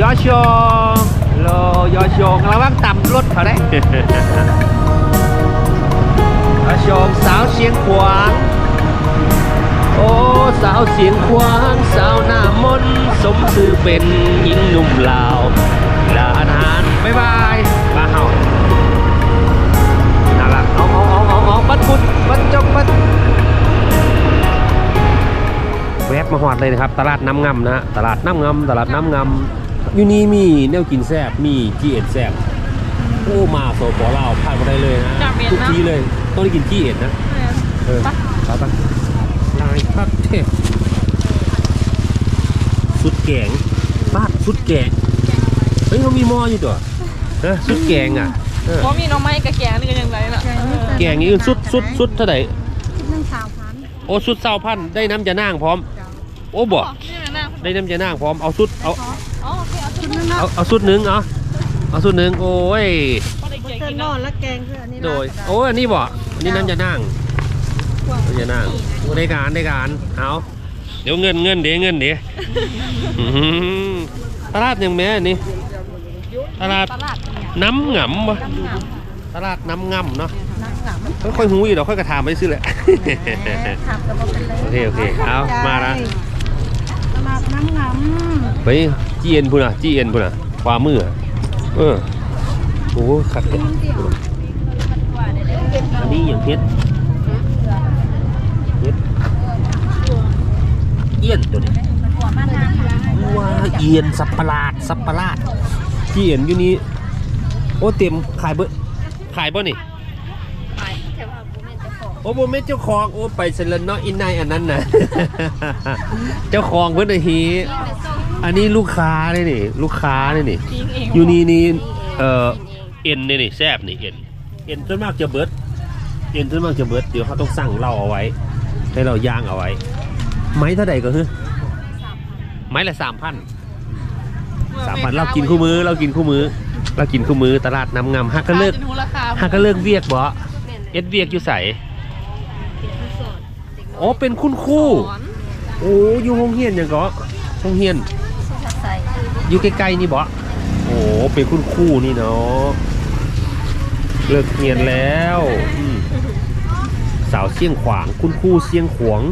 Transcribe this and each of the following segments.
ยอชงโลยอชงระวังต่ำรถเขาได้ยอชงสาวเชียงขวาง โอ้สาวเสียงขวาง สาวหน้ามนต์สมชื่อเป็นหญิงหนุ่มลาวลาอาหารบ๊ายบายมาเฮาน่ารักเอาเอาเอาเอาเอาบัดพุดบัดจงบัดแวบมาหอดเลยนะครับ ตลาดน้ำงำนะฮะตลาดน้ำงำตลาดน้ำงำ อยู่นี่มีแนวกินแซ่บมีจีเอ็ดแซ่บโอ้มาโซปอลาวพลาดไม่ได้เลยนะจากเมียนทุกนะ ทีเลยต้องได้กินจีเอ็ดนะ เออไป ไปลายพัดเทพสุดแกงปาดสุดแกงเฮ้ยเขามีหม้ออยู่ตัวนะสุดแกงอะเออเพราะมีหน้องไม้กับแกงนี่ก็ยังไรน่ะแกงนี้สุดสุดสุดเท่าไหร่คิดเรื่องสาวพันโอ้สุดเศร้าพันได้น้ำจะนั่งพร้อม โอ้บอกนี่มันหน้าได้น้ำจะนั่งพร้อมเอาสุดเอาอ๋อโอเค เอาชุดนึงเอาเอาสุดหนึ่งเอาเอาสุดหนึ่งโอ้ยพอได้เกียร์เติกิมนนอเนาะนและแกงคืออันนี้โดยโอ้ยอันนี้บอกอันนี้น้ำจะนั่งน้ำจะนั่งโอ้ได้การได้การเอาเดี๋ยวเงินเงินเดี๋ยวเงินเดี๋ยวอื้อหือตลาดยังแม่นี่ตลาดตลาดเนี่ยน้ำหงำวะน้ำหนาวตลาดน้ำงำเนาะนักหลังมันค่อยๆหูอยู่เดี๋ยวค่อยกระถามไปซื้อแหละ ขับกระบอกเป็นเลยโอเคโอเคเอามาละ ตลาดน้ำงำไป จีเอ็นพุ่นอะจีเอ็นพุ่นอะความมืออะเออโอ้ขัดเด็ดอันนี้อย่างเพชรเพชรเอียนตัวนี้ว้าเอียนสับประหลาดสับประหลาดจีเอ็นอยู่นี่โอ้เต็มขายเบอขายบ่นี่โอ้โบเมเจ้าของโอ้ไปเซเลนเนาะอินไนอันนั้นนะเจ้าของเพิ่นน่ะฮี อันนี้ลูกค้าเลยนี่ลูกค้าเลยนี่จริงเองอยู่นี่นี่เอ่อเอ็นนี่นี่แซบนี่เอ็นเอ็นส่วนมากจะเบิดเอ็นส่วนมากจะเบิดเดี๋ยวเขาต้องสั่งเราเอาไว้ ให้เราย่างเอาไว้ ไม้เท่าใดก็คือไม้ละสามพันสามพันเรากินคู่มือเรากินคู่มือเรากินคู่มือตลาดน้ำงามฮักก็เลิกจะดูราคาฮักก็เลิกเวียกบ่เอ็ดเวียกอยู่ใสอ๋อเป็นคุณครูสอนโอ้อยู่โรงเรียนหยังก็โรงเรียนใส่ อยู่ใกล้ๆนี่บ่โอ้เป็นคุณครูนี่เนาะเลิกเรียนแล้วอืมสาวเสียงขวาง คุณครูเสียงขวาง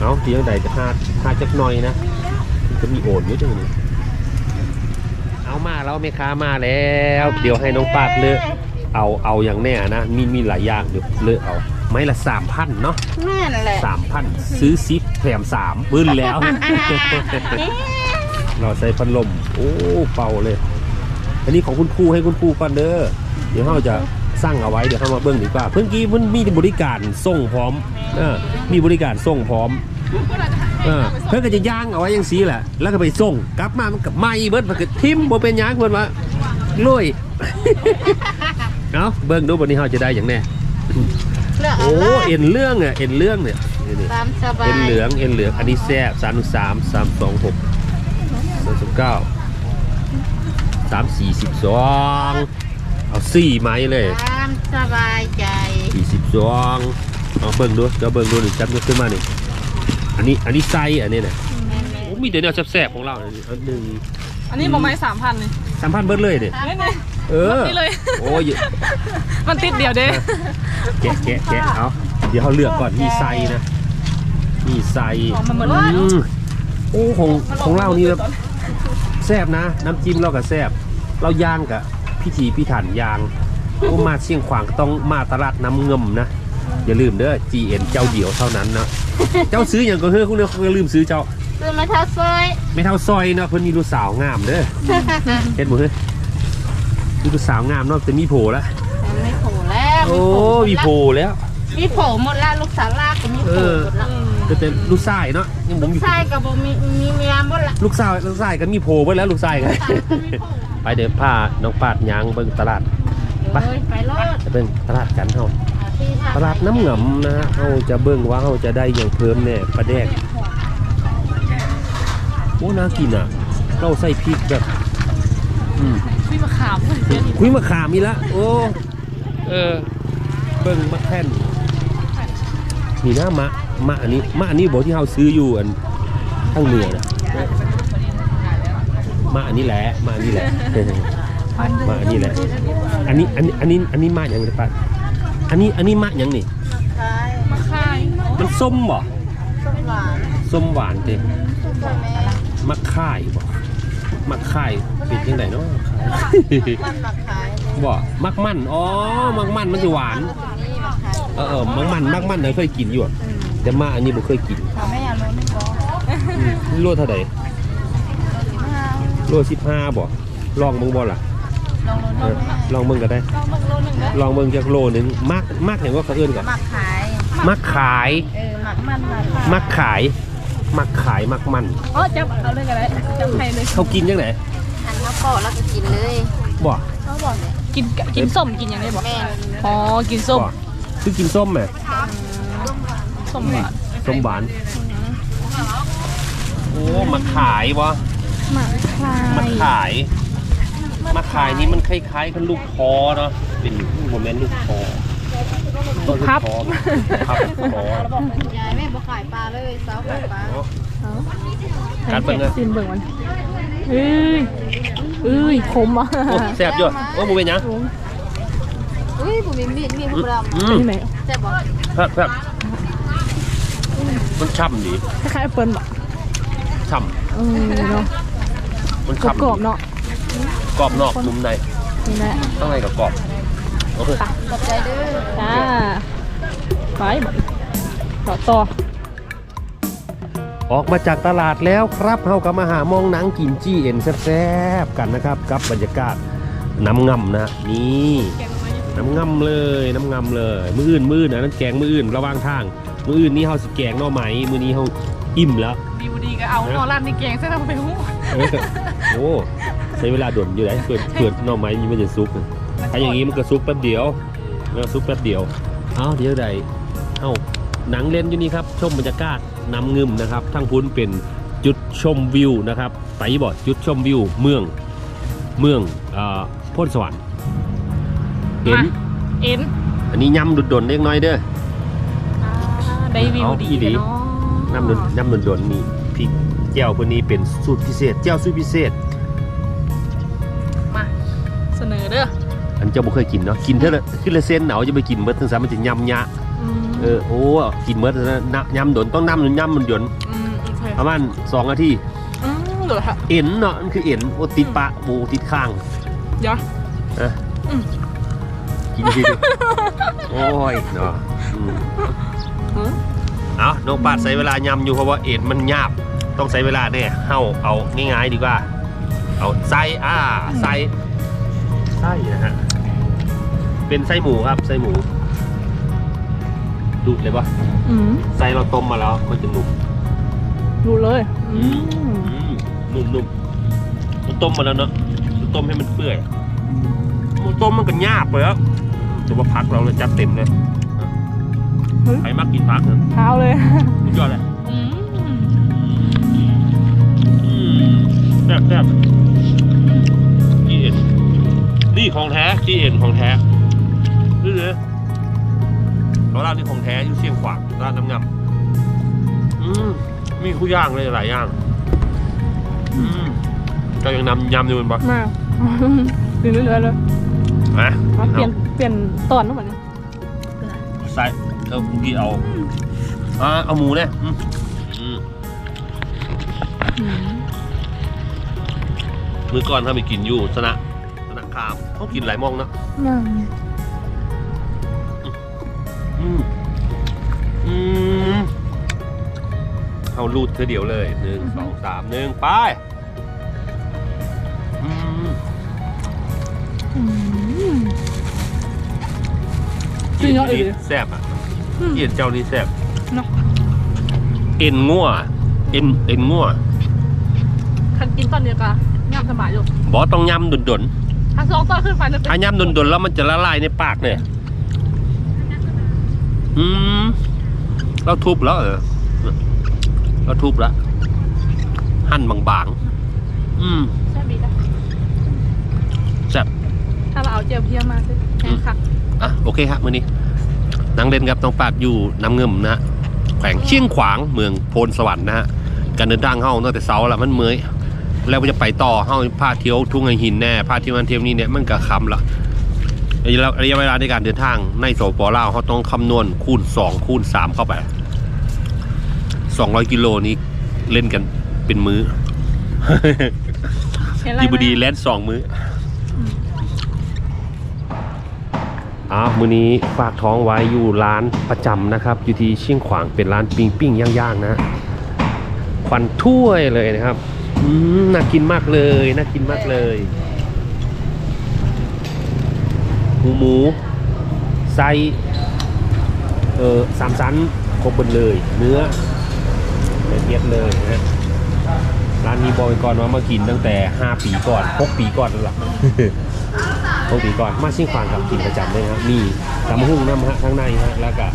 เอาเสียงใดจะหาหาจักหน่อยนะมันจะมีโอนอยู่จังนี่เอามาแล้วแม่ค้ามาแล้ว เดี๋ยวให้น้องปาดเลือกเอาเอาอย่างแน่นะมีมีหลายอย่างเดี๋ยวเลือกเอาไม้ละสามพันเนาะแม่นั่นแหละสามพันซื้อซิปแถมสามบึ้นแล้ว เราใส่พัดลม โอ้เป่าเลย อันนี้ของคุณครูให้คุณครูก่อนเด้อเดี๋ยวเราจะสร้างเอาไว้เดี๋ยวเข้ามาเบิ้งดีกว่าเพิ่งกี้มันมีบริการส่งพร้อมเออมีบริการส่งพร้อมเออเพื่อนก็จะย่างเอาไว้อยังสีแหละ แล้วก็ไปส่งกลับมามันกับไหม้เบิดมันก็ทิมบ่เป็นหยางเพิ่นว่าลุยเอาเบิ้งดูวันนี้เราจะได้อย่างแน่เลือกเอาโอ้เลยเอ็นเรื่องเนี่ยเอ็นเรื่องเนี่ยนี่นี่ตามสบายเอ็นเหลืองเอ็นเหลืองอันนี้แซ่บสามสามสามสองหก สามสิบเก้าสามสี่สิบสองเอาสี่ไม้เลยตามสบายใจสี่สิบสองเอาเบิ่งดูเดี๋ยวเบิ่งดูหนึ่งจับยกขึ้นมาหนึ่งอันนี้อันนี้ไซส์อันนี้นะโอ้มีแต่แนวแซ่บๆของเราเนี่ยอันหนึ่งอันนี้บอกไม้สามพันเลยสามพันเบิดเลยเนี่ยนี่นี่เออนี่เลยโอ้ยมันติดเดียวเด้แกะแกะแกะเอาเดี๋ยวเขาเลือกก่อนมีไซส์นะมีไซส์อ๋อมันเหมือนอืมโอ้ของของเรานี่แบบ แซ่บนะ น้ำจิ้มเรากับแซ่บเราย่างกับพิธีพิถันย่างโอ้มาเชียงขวางก็ต้องมาตลาดน้ำเงิมนะ อย่าลืมเด้อ GN เจ้าเดียวเท่านั้นนะเจ้าซื้ออย่างก็เฮ้ยคุณเนี่ยเขาก็ลืมซื้อเจ้าซื้อมาเท่าซอยไม่เท่าซอยเนาะเพิ่นมีลูกสาวงามเด้อเห็นบ่เฮ้ยมีลูกสาวงามเนาะแต่มีโผล่แล้วไม่โผล่แล้วโอ้มีโผล่แล้วมีโผล่หมดแล้วลูกสาวลากก็มีโผล่หมดแล้วก็แต่ลูกชายเนาะยังผมลูอกยู่ชายกับบ่มีมีเมียหมดละลูกสาวลูกชายก็มีโผล่ไปแล้วลูกชายกันไปเดี๋ยวพาน้องปาดยางเบิ่งตลาดไปเลยไปรถไปเบิ่งตลาดกันเฮาอ่าที่ทงตลาดน้ำหงำนะฮะเฮาจะเบิ่งว่าเฮาจะได้อย่างเพิ่มแน่ปลาแดกโอ้น่ากินอะ เราใส่พริกแบบอืมพี่มาขามเลยเดี๋ยวนี้คุยมะขามอีละโอ้เออเบิ่งมะแค่นนี่นะมะ มะอันนี้มะอันนี้บอกที่เฮาซื้ออยู่อันทางเหนือนะมาอันนี้แหละมาอันนี้แหละมาอันนี้แหละอันนี้อันนี้อันนี้อันนี้มาอย่างไรป้าอันนี้อันนี้มาอย่างนี่ขายมาคายมันส้มบ่ส้มหวานส้มหวานเต็ส้มแม่มะข่ายบ่มะข่ายเป็นยังไงเนาะมันมาขายบ่มักมันอ๋อมักมันมันจะหวานนี่มาขายเออเออมักมันมักมันเนี่ยเคยกินอยู่อะ แต่มาอันนี้บ่เคยกินทำไม่อยากรู้ไม่บอกอืมโลเท่าไหร่มาโลสิบห้าบ่ลองเบิ่งบ่ล่ะลองรู้เอดูอลองเบิ่งก็ได้ ลองเบิ่งโลหนึ่งเด้อลองเบิ่งจากโลหนึงมักมักเห็นว่าเขาเอื้อนกันหมักขาย มักขาย เออหมักมันมาขายมักขาย มักขายมักมันอ๋อจับเอาเลยก็ได้จับให้เลยเขากินจังไหนอันมาปอกแล้วก็กินเลยบ่เขาบอกเนี่ยกินกะกินส้มกินอย่างนี้บอกแม่อ๋อกินส้มบ่คือกินส้มแหม ส้มหวานส้มหวาน โอ้มักขายบ่หมาคลามักขายมักขายนี่มันคล้ายๆกับลูกคอเนาะเป็นโมเมนต์ลูกคอลูกพับลูกพับคอ ยายแม่บอกขายปลาเลยเสาขายปลาการเปิดเงินซิมเบิ่งมันเอ้ยเอ้ยขมอะโอ้แซ่บอยู่โอ้โมเป็นหยังอุ้ยผมมีมีดมีดผู้ดอืมที่ไหนำแต่บอกแซ่บแซ่บ มันช่ำดีคล้ายๆแอปเปิ้ลบ่ช่เออเนาะำมันกรช่ำดีอบๆเนาะกรอบนอกนุ่มในนี่แหละข้างในกับกรอบโอเคขอบใจเด้อจ้าไปบ่ต่อต่อออกมาจากตลาดแล้วครับเฮาก็มาหามองหนังกินจี้เอ็นแซ่บๆกันนะครับ กับบรรยากาศน้ำงำนะนี่น้ำงำเลยน้ำงำเลย มืออื่นมืออื่นนะนั่นแกงมืออื่นระหว่างทาง มืออื่นนี่เฮาสิแกงหน่อไหมมือนี้เฮาอิ่มแล้ว ดีวดีก็เอานอรันนี่แกงใส่ทำไปหูเออโอ้ใช้เวลาด่วนอยู่ไหนเปิดเปิดหน่อไม้มันจะซุกนะถ้าอย่างนี้มันก็ซุกแป๊บเดียวแล้วซุกแป๊บเดียวเอ้าเดี๋ยวใดเอ้าหนังเล่นอยู่นี่ครับชมบรรยากาศน้ำงึมนะครับทั้งพุ้นเป็นจุดชมวิวนะครับไปบอดจุดชมวิวเมืองเมืองเอ่อพ้นสวรรค์เห็นเอ็นอันนี้ย้ำดุดๆเล็กน้อยเด้อ ได้วิวดีเอาอีหลีเนาะน้ำดุดย้ำดุดๆนี่พริกแจ่วคนนี้เป็นสูตรพิเศษแจ่วสูตรพิเศษ มาเสนอเด้ออันเจ้าบ่เคยกินเนาะกินเท่าละขึ้นละเส้นหนาวจะไปกินเมื่อทั้งสามมันจะยำยะอืมเออโอ้กินเมื่อนะน้ำยำโดนต้องน้ำยำมันหยนอืมโอเคประมาณสองนาทีอืมเดี๋ยวค่ะเอ็นเนาะมันคือเอ็นโอติดปะโบติดข้างเดี๋ยวนะอืมกินทีโอ้ยเนาะอืมอืม เอาน้องปาดใช้เวลายำอยู่เพราะว่าเอ็นมันหยาบ ต้องใช้เวลาเนี่ยเฮาเอาง่ายๆดีกว่า เอาไส้อ่าไส้ไส้นะฮะ เป็นไส้หมูครับไส้หมู ดูดเลยปะอืมไส้เราต้มมาแล้วมันจะนุ่มดูเลยอืมอืมนุ่มนุ่มมันต้มมาแล้วเนาะมันต้มให้มันเปื่อยมันต้มมันก็ยากไปแล้วแต่ว่าพักเราเลยจัดเต็มเลย ใครมักกินพักเถอะเท้าเลยสุดยอดเลยอืมอืมแซ่บแซ่บจีเอ็นนี่ของแท้จีเอ็นของแท้นี่เลยเราร้านนี้ของแท้อยู่เชียงขวางร้านน้ำงำอืมมีคู่ย่างเลยหลายอย่างอืมก็ยังนำยำอยู่มันปะมากินเรื่อยๆเลยมามาเปลี่ยนเปลี่ยนตอนนู้นเหมือนกันใส่ เออคุกี้เอาอ่าเอาหมูเนี่ยอืมอืมอืมมือก่อนถ้าไปกินอยู่สนะสนะคามเขากินหลายหมองเนอะอืมอืมอืมเอาลูดเธอเดียวเลยหนึ่งสองสามหนึ่งไปอืมอืมจริงเหรอเอ๋ยแซ่บอะ อืม เอ็นเจ้านี่แซ่บเนาะเอ็นงัวเอ็นเอ็นงัวคันกินตอนเดียวกันยำสบายอยู่บอกต้องยำดนถ้าสองตอนขึ้นไปเลยๆถ้ายำดนๆแล้วมันจะละลายในปากเนี่ย อืมเราทุบแล้วเหรอเราทุบแล้วหั่นบางๆ อืม แซ่บดีนะแซ่บถ้าเราเอาเจียวเพียมาสิแห้งคัก อะ โอเคครับมื้อนี้ นังเล่นกับน้องปากอยู่น้ำเงิมนะฮะแขวงเชียงขวางเมืองโพนสวรรค์นะฮะการเดินทางเฮาตั้งแต่เสาร์ละมันเมื่อยแล้วจะไปต่อเฮาพาเที่ยวทุ่งไอหินแน่พาเที่ยวนั้นเที่ยวนี้เนี่ยมันก็คำละระยะระยะเวลาในการเดินทางในสปลาวเขาต้องคำนวณคูณ2คูณ3เข้าไป 200 กิโลนี้เล่นกันเป็นมื้อเห็นอะไรดีไหมบดีแลนด์สองมื้ออ้าวมื้อนี้ฝากท้องไว้อยู่ร้านประจำนะครับ อยู่ที่เชียงขวางเป็นร้านปิ้งปิ้งย่างๆนะควันถ้วยเลยนะครับอืมน่ากินมากเลยน่ากินมากเลยหมูหมูไส้เออสามชั้นครบหมดเลย เนื้อละเอียดเลยนะร้านนี้บอกไปก่อนว่ามากินตั้งแต่ 5 ปีก่อน 6 ปีก่อนแล้วล่ะ ปีก่อนมาชิ่งควางกับกินประจำเลยนะครับมีตำหุ่งน้ำฮะข้างในฮะแล้วก็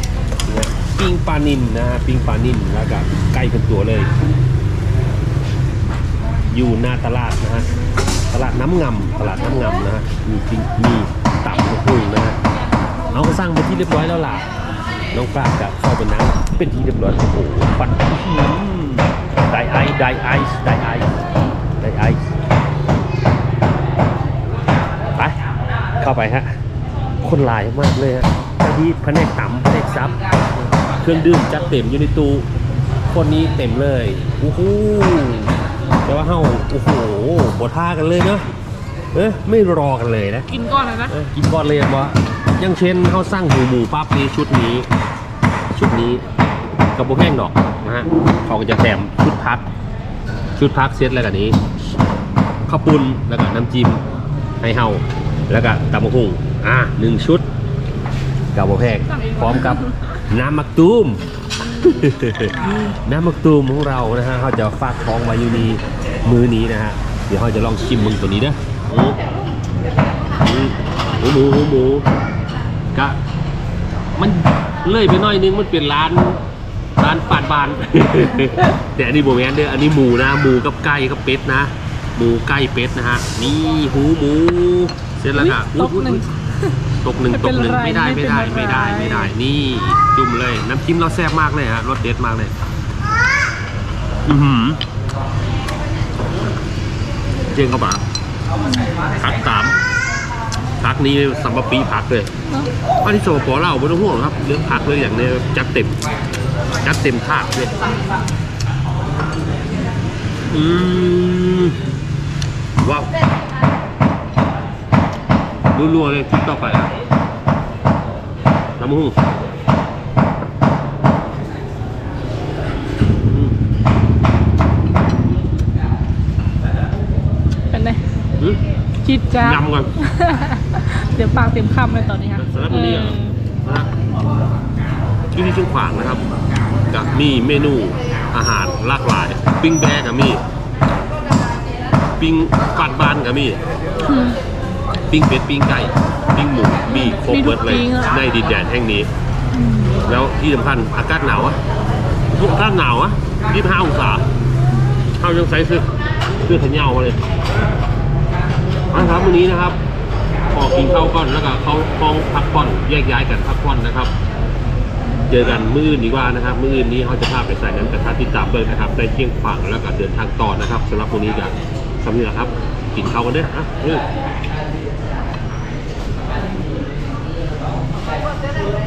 ปิ้งปลานินนะฮะปิ้งปลานินแล้วก็ไก่เป็นตัวเลย อยู่หน้าตลาดนะฮะตลาดน้ำงำตลาดน้ำงำนะฮะมีปิ้งมีตับกหุ่งนะฮะเอาก็สร้างไปที่เรียบร้อยแล้วล่ะน้องปลาจะเข้าไปนั่งเป็นที่เรียบร้อยโอ้โหปัดไดไอไดไอไดไอไดไอซ์ไป เข้าไปฮะ คนหลายมากเลยฮะกะทิแผนกตำแผนกซับ เครื่องดื่มจัดเต็มอยู่ในตู้คนนี้เต็มเลยโอ้โหแต่ว่าเฮาโอ้โหบท่ากันเลยเนาะเอ้ยไม่รอกันเลยนะ กินก่อนเลยนะเอ้ยกินก่อนเลยว่าอย่างเช่นเขาสร้างหูหมูปั๊บนี้ชุดนี้ ชุดนี้กระโปรงแห้งดอกนะฮะเขาก็จะแถมชุดพัก ชุดพักเซตอะไรกันนี้ข้าวปุ้นแล้วก็น้ำจิ้มให้เฮา แล้วก็ตำมะฮุ่งอะหนึ่งชุดกระโปรงแห้งพร้อมกับน้ำมักตูม น้ำมักตูมของเรานะฮะเขาจะฝากท้องไว้อยู่นี่มือนี้นะฮะเดี๋ยวเขาจะลองชิมมึงตัวนี้นะอืมหมูหมูหมูหมูกะมันเลื่อยไปหน่อยนึงมันเป็นร้านร้านปาดบาน แต่อันนี้โบแมนเด้ออันนี้หมูนะหมูกับไก่กับเป็ดนะหมูไก่เป็ดนะฮะนี่หูหมูเส ร็จแล้วค่ะตกหนึ่งตกหนึ่งไม่ตเป็กนหนึ่งไรไม่ได้ไม่ไม่เป็นได้ไรไม่ได้ไม่ได้ นี่จุ่มเลยน้ำจิ้มเราแซ่บมากเลยฮะรสเด็ดมากเลย อือหือเจียงเข้าปากผักสามผักนี้สัมปปีผักเลยเนอะอันที่โซปอเล่าไม่ต้องห่วงครับเรื่องผักเลยอย่างเนี้ยจัดเต็มจัดเต็มถาดเลยอืมว้าว รัวๆเลยชุดต่อไปอะน้ำมูกอืมเป็นไงอืมจิตจ้ายำก่อนเดี๋ยวปากเต็มคำเลยตอนนี้ค่ะสำหรับวันนี้เหรอเออนะฮะที่ที่เชียงขวางนะครับกับมีเมนูอาหารหลากหลาย ปิ้งแบกกับมีปิ้งฟาดบานกับมีอืม ปิ้งเป็ดปิ้งไก่ปิ้งหมูมีครบมีทุกเบิดเลยปิ้งอะในดินแดนแห่งนี้อืมแล้วที่สำคัญอากาศหนาวอะทุกอากาศหนาวอะ25องศาเขายังใส่เสื้อเสื้อแขนยาวมาเลยนะครับวันนี้นะครับพอกินข้าวก่อนแล้วก็เข้าห้องพักผ่อนแยกย้ายกันพักผ่อนนะครับ เจอกันมื้ออื่นดีกว่านะครับ มื้ออื่นนี้เขาจะพาไปใส่น้ำกระทะติดตามเบิร์นะครับได้เที่ยงฝังแล้วก็เดินทางต่อนะครับสำหรับวันนี้กันสำเนียงครับ กินข้าวกันเด้ออะเอออืม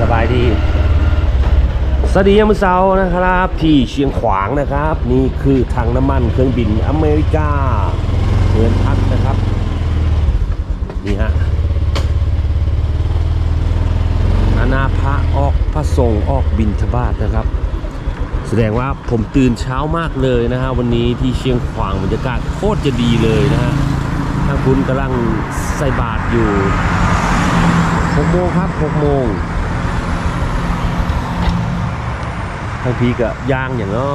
สบายดี สวัสดียามมื้อเช้านะครับ ที่เชียงขวางนะครับ นี่คือทางน้ำมันเครื่องบินอเมริกาเดินพักนะครับ นี่ฮะอาณาพระออกพระสงออกบินทบาทนะครับ แสดงว่าผมตื่นเช้ามากเลยนะฮะวันนี้ที่เชียงขวางบรรยากาศโคตรจะดีเลยนะฮะ ทางคุณกำลังใส่บาตรอยู่6โมงครับ6โมงทางพีกะย่างอย่างอ้อ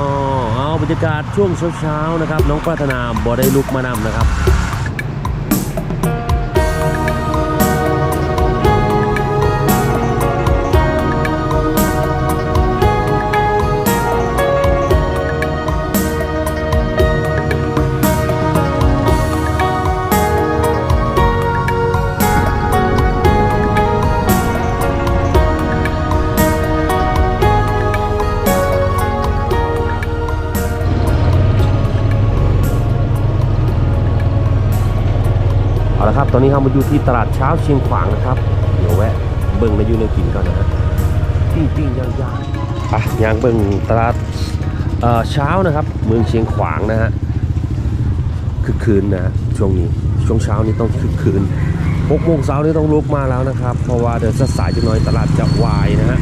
เอาบรรยากาศช่วงเช้าๆนะครับ น้องปรารถนาบ่ได้ลุกมานำนะครับ ตอนนี้เรามาอยู่ที่ตลาดเช้าเชียงขวางนะครับ เดี๋ยวแวะเบิ่งในยูในกินก่อนนะฮะปิ้งปิ้งย่างย่างไปย่างเบิ่งตลาดเช้านะครับ เมืองเชียงขวางนะฮะคึกคืนนะช่วงนี้ช่วงเช้านี้ต้องคึกคืนหกโมงเช้านี่ต้องลุกมาแล้วนะครับ เพราะว่าเดินสายจะน้อยตลาดจะวายนะฮะ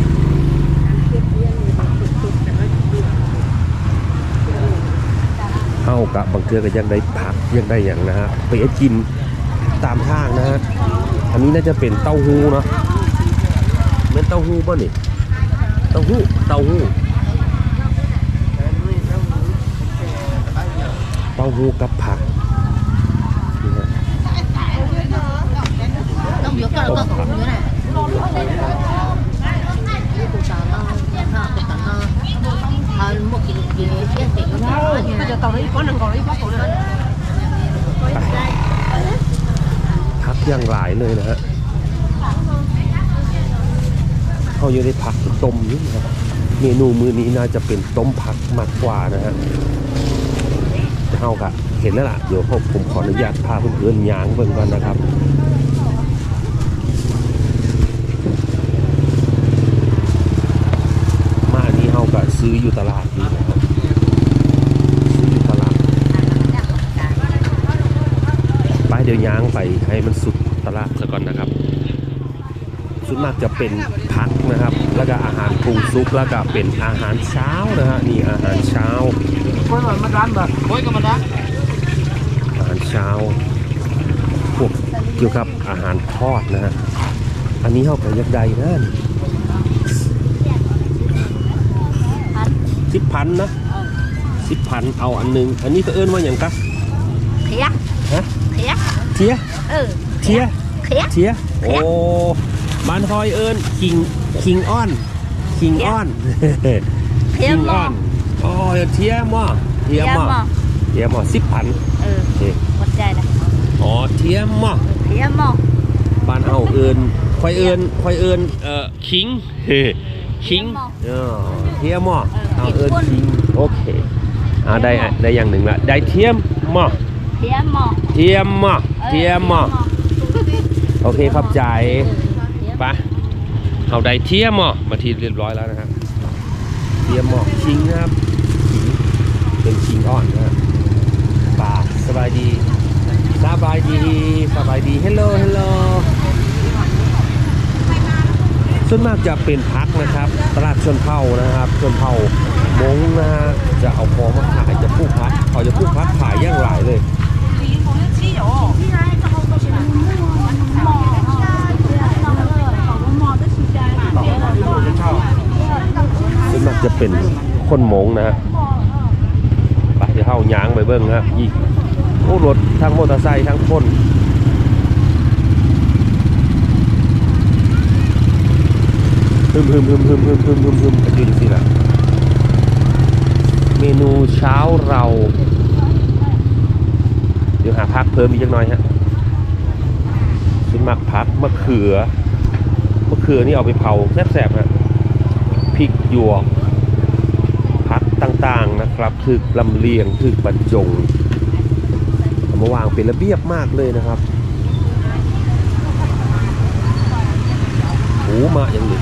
เข้ากับบางเทือก็ยังได้ผักยังได้อย่างนะฮะไปกิน ตามทางนะฮะ อันนี้น่าจะเป็นเต้าหู้เนาะเป็นเต้าหู้ป่ะนี่ เต้าหู้ เต้าหู้ เต้าหู้กับผักนี่ฮะต้องยกกันต้องของเนื้อน่ะกูสาวเราห้าเป็ อย่างหลายเลยนะฮะเขายังได้ผักต้มอยู่นะเมนูมื้อนี้น่าจะเป็นต้มผักมากกว่านะฮะเท่ากับเห็นแล้วล่ะเดี๋ยวผมผมขออนุญาตพาเพื่อนๆย้างเบิ่งก่อนนะครับมาอันนี้เฮาก็ซื้ออยู่ตลาดนี่นะครับซื้ออยู่ตลาด ไป เดี๋ยวย้างไปให้มันสุดตลาดซะก่อนนะครับส่วนมากจะเป็นพักนะครับ แล้วก็อาหารปรุงซุปแล้วก็เป็นอาหารเช้านะฮะนี่อาหารเช้า Koi mà mất ăn mà. Koi cái mà đá. อาหารเช้าพวกเกี่ยวกับอาหารทอดนะฮะอันนี้เขาไปยักใดนะสิบพันนะสิบพันเอาอันหนึง อันนี้ก็เอิ้นว่าอย่างกะเทียฮะเทีย เทียเออเทียเทียเทียโอ้บ้านคอยเอิ้นคิงคิงอ้อนคิงอ้อนเทียคิงมอ้อนอ๋อเทียมอเทียมอเทียมอสิบพันเออโอเคหมดใจนะอ๋อเทียมอเทียมบ้านเอาเอิญคอยเอิญคอยเอิญเอ่อคิงเฮ้คิงเออเทียมหมอเอาเอิญคิงโอเคอ่าได้อะได้อย่างหนึ่งละได้เทียมหมอเทียมเทียมหมอ เทียมหมอโอเคครับใจายไปเอาได้เทียมหมอมาทีเรียบร้อยแล้วนะครับเทียมหมอคิงครับคิงเป็นคิงอ่อนนะครับปาสบายดีสบายดีสบายดี hello hello ส่วนมากจะเป็นพักนะครับ ตลาดชนเผ่านะครับชนเผ่ามงนะฮะจะเอาของมาขายจะปลูกพักเขาจะปลูกพักขายย่างหลายเลย ส่วนมากจะเป็นคนมงนะฮะไปเดี๋ยวเข้าย้างไปเบิ้งครับอีกโอ้รถทั้งมอเตอร์ไซค์ทั้งคนฮึมฮึมฮึมฮึมฮึมฮึมฮึมฮึมกันอยู่จังสิล่ะเมนูเช้าเรา ดี๋ยวหาพักเพิ่มอีกจักหน่อยฮะส่วนมากพักมะเขือมะเขือนี่เอาไปเผาแซ่บๆฮะพริกหยวกพักต่างๆนะครับถึกลำเลียงถึกบรรจงเอามาวางเป็นระเบียบมากเลยนะครับโอ้มาอย่างนี้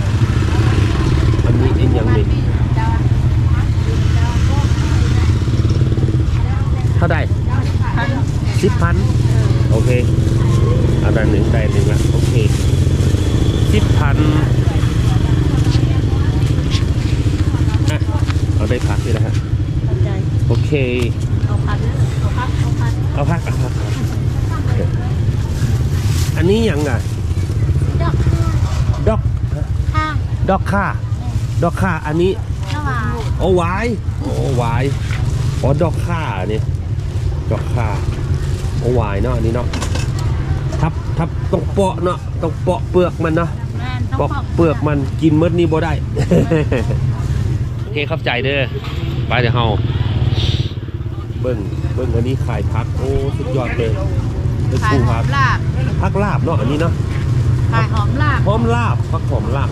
อันนี้เองอย่างนี้เท่าไหร่ สิบพันโอเคเอาได้หนึ่งได้หนึ่งละโอเคสิบพันอะเอาได้พักนี่แหละฮะเข้าใจโอเคเอาพันเอาพักเอาพันเอาพักเอาพักโอเคอันนี้ยังอะดอกดอกข้างดอกค่าดอกค่าอันนี้ระหว่างโอ้หวายโอ้หวายอ๋อดอกค่านี่ดอกค่า โอ้หวายเนาะอันนี้เนาะทับทับต้องเปาะเนาะต้องเปาะเปลือกมันเนาะแม่นต้องปอกเปลือกมันกินมดนี่บ่ได้ โอเคเข้าใจเด้อไปเดี๋ยวเฮาเบิ่งเบิ่งอันนี้ขายพัก โอ้สุดยอดเลยเป็นขายปูหอพักมลาบพักลาบเนาะอันนี้เนาะขายหอมลาบหอมลาบพักหอมลาบ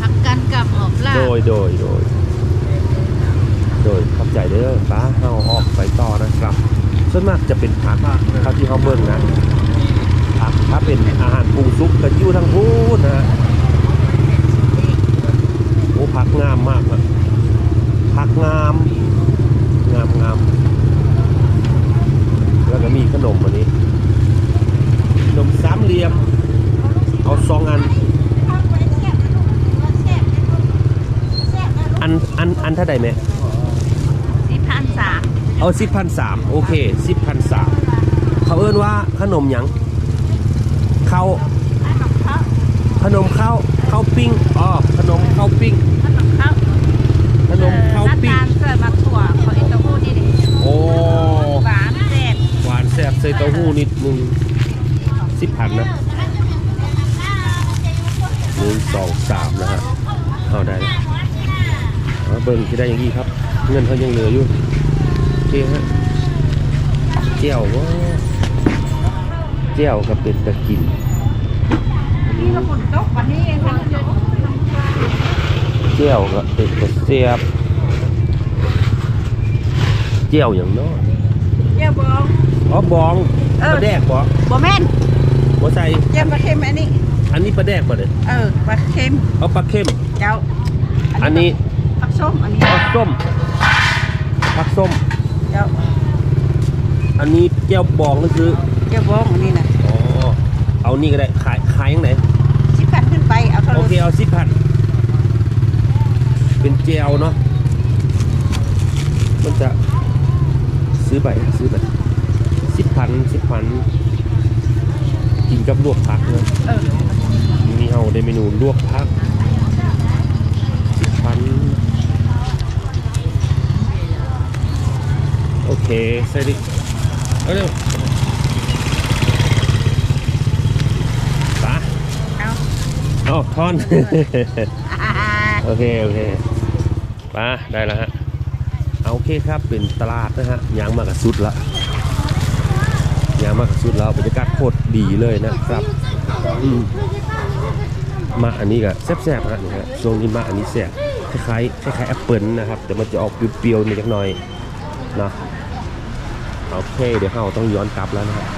พักกันกับหอมลาบโดยโดยโดยโดยเข้าใจเด้อป้าเฮาออกไปต่อนะครับ ส่วนมากจะเป็นพักเท่าที่เฮาเบิ่งนะพักถ้าเป็นอาหารปรุงซุปก็อยู่ทางพูนนะฮะโอ้ผักงามมากนะผักงามงามงามแล้วก็มีขนมอันนี้ขนมสามเหลี่ยม เอาสองอัน อันอันอันเท่าไหมสิบพันสาม เอาสิบพันสามโอเคสิบพันสามเขาเอิ้นว่าขนมหยังข้าวขนมข้าวขนมข้าวข้าวปิ้งอ๋อขนมข้าวปิ้งขนมข้าวขนมข้าวปิ้งน้ำตาลเกิดมาถั่วเขาเอ็นเตอร์ฮูนี่ดิโอ้หวานแซ่บหวานแซ่บใส่เต้าหู้นิดนึงสิบพันนะหนึ่งสองสามนะฮะเอาได้แล้วเอาเบิ้งจะได้อย่างนี้ครับ เงินเขายังเหลืออยู่ โอเคฮะเจียวว่าเจียวก็เป็นตะกินนี่ก็ฝนตกวันนี้เองค่ะเจียวก็เป็นกระเสียบเจียวอย่างน้อยเจ้าบองอ๋อบองเออปลาแดกบ่บ่แม่นบ่ใส่เจ้าปลาเค็มอันนี้ อันนี้ปลาแดกบ่เด้อเออปลาเค็มเอาปลาเค็มเจ้าอันนี้ผักส้มอันนี้ผักส้มผักส้มเจ้า อันนี้เจียวบองก็คือเจ้าบองอันนี้นะอ๋อเอานี่ก็ได้ขายขายยังไงสิบพันขึ้นไปเอาเท่าไหโอร่เคเอาสิบพันเป็นเจียวเนาะมันจะซื้อไปซื้อไปสิบพันสิบพันกินกับลวกผักเนาะ เออมีเอาได้เมนูลวกผักสิบพันโอเคใส่ดิ เอาเร็วปะเอาเอาทอนอ่าโอเค โอเคปะได้แล้วฮะ เอาโอเคครับเป็นตลาดนะฮะยางมากกับสุดละยางมากกับสุดแล้วบรรยากาศโคตรดีเลยนะครับอืมมาอันนี้ก็แซ่บๆฮะนี่ฮะช่วงนี้มาอันนี้แซ่บคล้ายๆคล้ายๆแอปเปิลนะครับแต่มันจะออกเปรี้ยวๆนิดหน่อยเนาะ โอเค เดี๋ยวเราต้องย้อนกลับแล้วนะครับ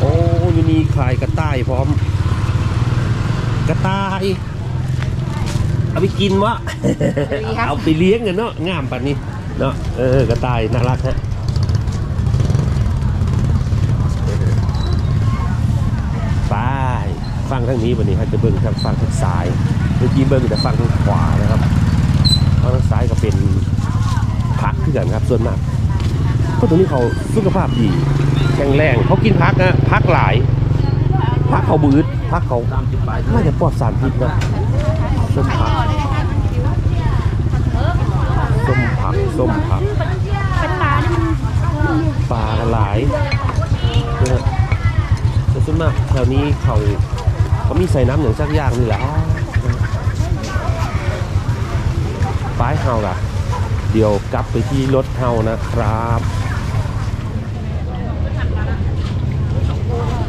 โอ้ยมีขายกระต่ายพร้อม กระต่าย เอาไปกินวะ เอาไปเลี้ยงกันเนาะงามปันนี้เนาะเออกระต่ายน่ารักฮะไป ฟังทางนี้วันนี้ครับจะเบิ่งทางฟังทางซ้ายเมื่อกี้เบิ่งแต่ฟังทางขวานะครับฟังทางซ้ายก็เป็นพักที่กันครับส่วนมากก็ตรงนี้เขาสุขภาพดีแข็งแรงเขากินพักนะพักหลายพักเขาบืดพักเขาน่าจะปลอดสารพิษนะส้มผักส้มผักส้มผักเป็นปลาปลาหลายนะส่วนมากแถวนี้เขา เขามีใส่น้ำอย่างสักอย่างนี่แหละป้ายเฮาล่ะ เดี๋ยวกลับไปที่รถเฮานะครับ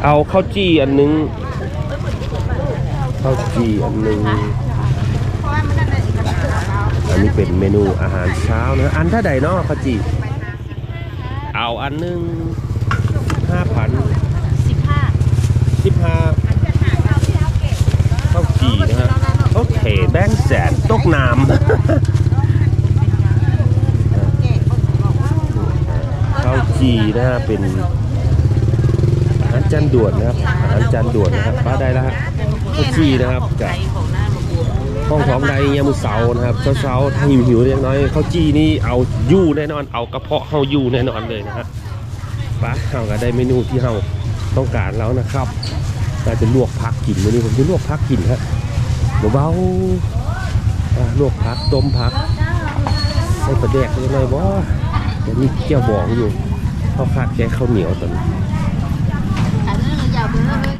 เอาข้าวจี้อันนึงข้าวจี้อันนึงอันนี้เป็นเมนูอาหารเช้านะ อันเท่าใดเนาะข้าวจีเอาอันหนึ่งห้าพันสิบห้าสิบห้าข้าวจีนะฮะโอเค แบงค์แสน ตกน้ำข้าวจีนะฮะเป็นอาหารจานด่วนนะครับอาหารจานด่วนนะครับป้าได้แล้วฮะข้าวจีนะครับกับห้องท้องใดยามเสาร์นะครับเช้าๆถ้าหิวหิวๆเล็กน้อยข้าวจีนี่เอายู่แน่นอนเอากระเพาะเฮายู่แน่นอนเลยนะฮะป้าเฮาก็ได้เมนูที่เฮาต้องการแล้วนะครับเราจะลวกพักกินวันนี้ผมจะลวกพักกินฮะเบาๆ ลวกผักต้มผักใส่ปลาแดกเล็กน้อยบ่เดี๋ยวนี้เกี่ยวบองอยู่ข้าวคาดแก่ข้าวเหนียวตอนนี้